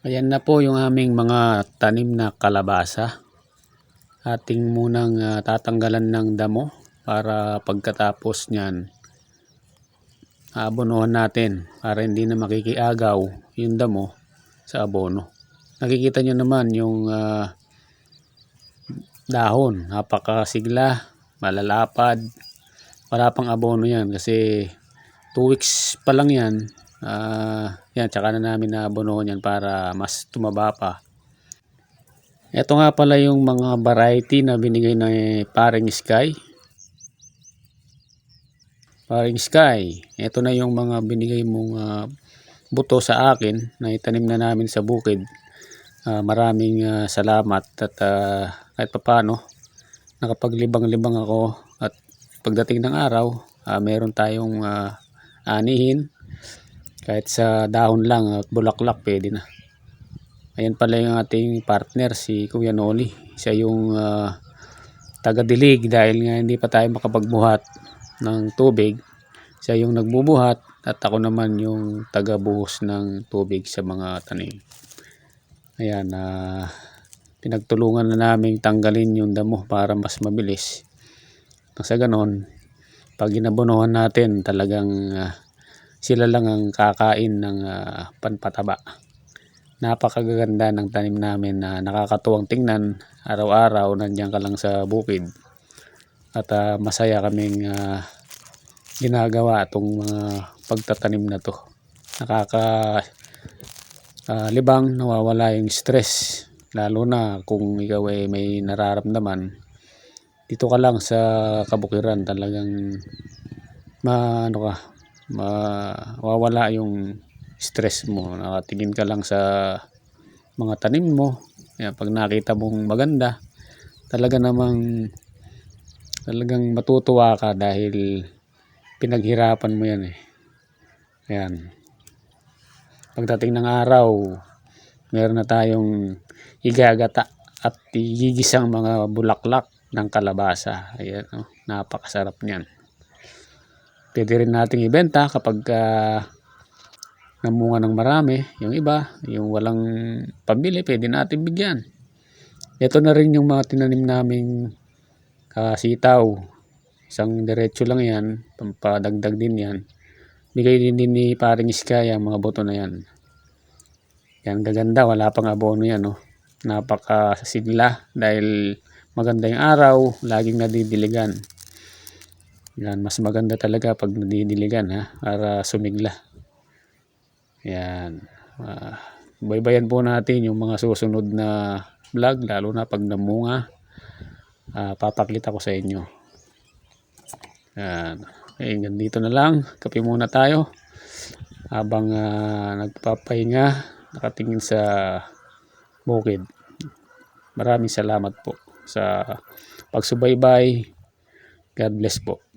Ayan na po yung aming mga tanim na kalabasa. Ating munang ah, tatanggalan ng damo para pagkatapos niyan aabonohan natin para hindi na makikiagaw yung damo sa abono. Nakikita nyo naman yung ah, dahon, napakasigla, malalapad. Wala pang abono yan kasi 2 weeks pa lang yan. Ah, yan, tsaka na namin naabonohan yan para mas tumaba pa. Ito nga pala yung mga variety na binigay ng paring sky. Paring sky, ito na yung mga binigay mong ah, buto sa akin na itanim na namin sa bukid. Ah, maraming ah, salamat at ah, kahit papano nakapaglibang-libang ako at pagdating ng araw ah, meron tayong ah, anihin kahit sa dahon lang at bulaklak pwede na. Ayan pala yung ating partner si Kuya Noli. Siya yung ah, taga-dilig dahil nga hindi pa tayo makapagbuhat ng tubig. Siya yung nagbubuhat at ako naman yung taga-buhos ng tubig sa mga tanim. Ayan, ah, pinagtulungan na namin tanggalin yung damo para mas mabilis. Sa ganon, pag inabonohan natin talagang ah, sila lang ang kakain ng ah, panpataba. Napakaganda ng tanim namin na nakakatuwang tingnan. Araw-araw nandiyan ka lang sa bukid. At ah, masaya kaming ah, ginagawa itong mga pagtatanim na to. Nakaka ah, libang nawawala yung stress. Lalo na kung ikaw ay may nararamdaman. Dito ka lang sa kabukiran talagang ma ano ka mawawala yung stress mo. Nakatingin ka lang sa mga tanim mo. Kaya pag nakita mong maganda, talaga namang talagang matutuwa ka dahil pinaghirapan mo yan eh. Ayan. Pagdating ng araw, meron na tayong igagata at igigisang mga bulaklak ng kalabasa. Ayan, oh, napakasarap niyan. Pwede rin nating ibenta kapag ah, namunga ng marami. Yung iba, yung walang pambili, pwede natin bigyan. Ito na rin yung mga tinanim naming ah, sitaw. Isang diretso lang yan, pampadagdag din yan. Bigay din din ni paring Sky ang mga boto na yan. Yan gaganda, wala pang abono yan. Oh. Napakasigla dahil maganda yung araw, laging nadidiligan. Yan, mas maganda talaga pag nadidiligan ha, para sumigla. Yan. Uh, baybayan po natin yung mga susunod na vlog, lalo na pag namunga. Uh, papakita ko sa inyo. Yan. Okay, ganito na lang. Kape muna tayo. Habang uh, nagpapahinga, nakatingin sa bukid. Maraming salamat po sa pagsubaybay. God bless po.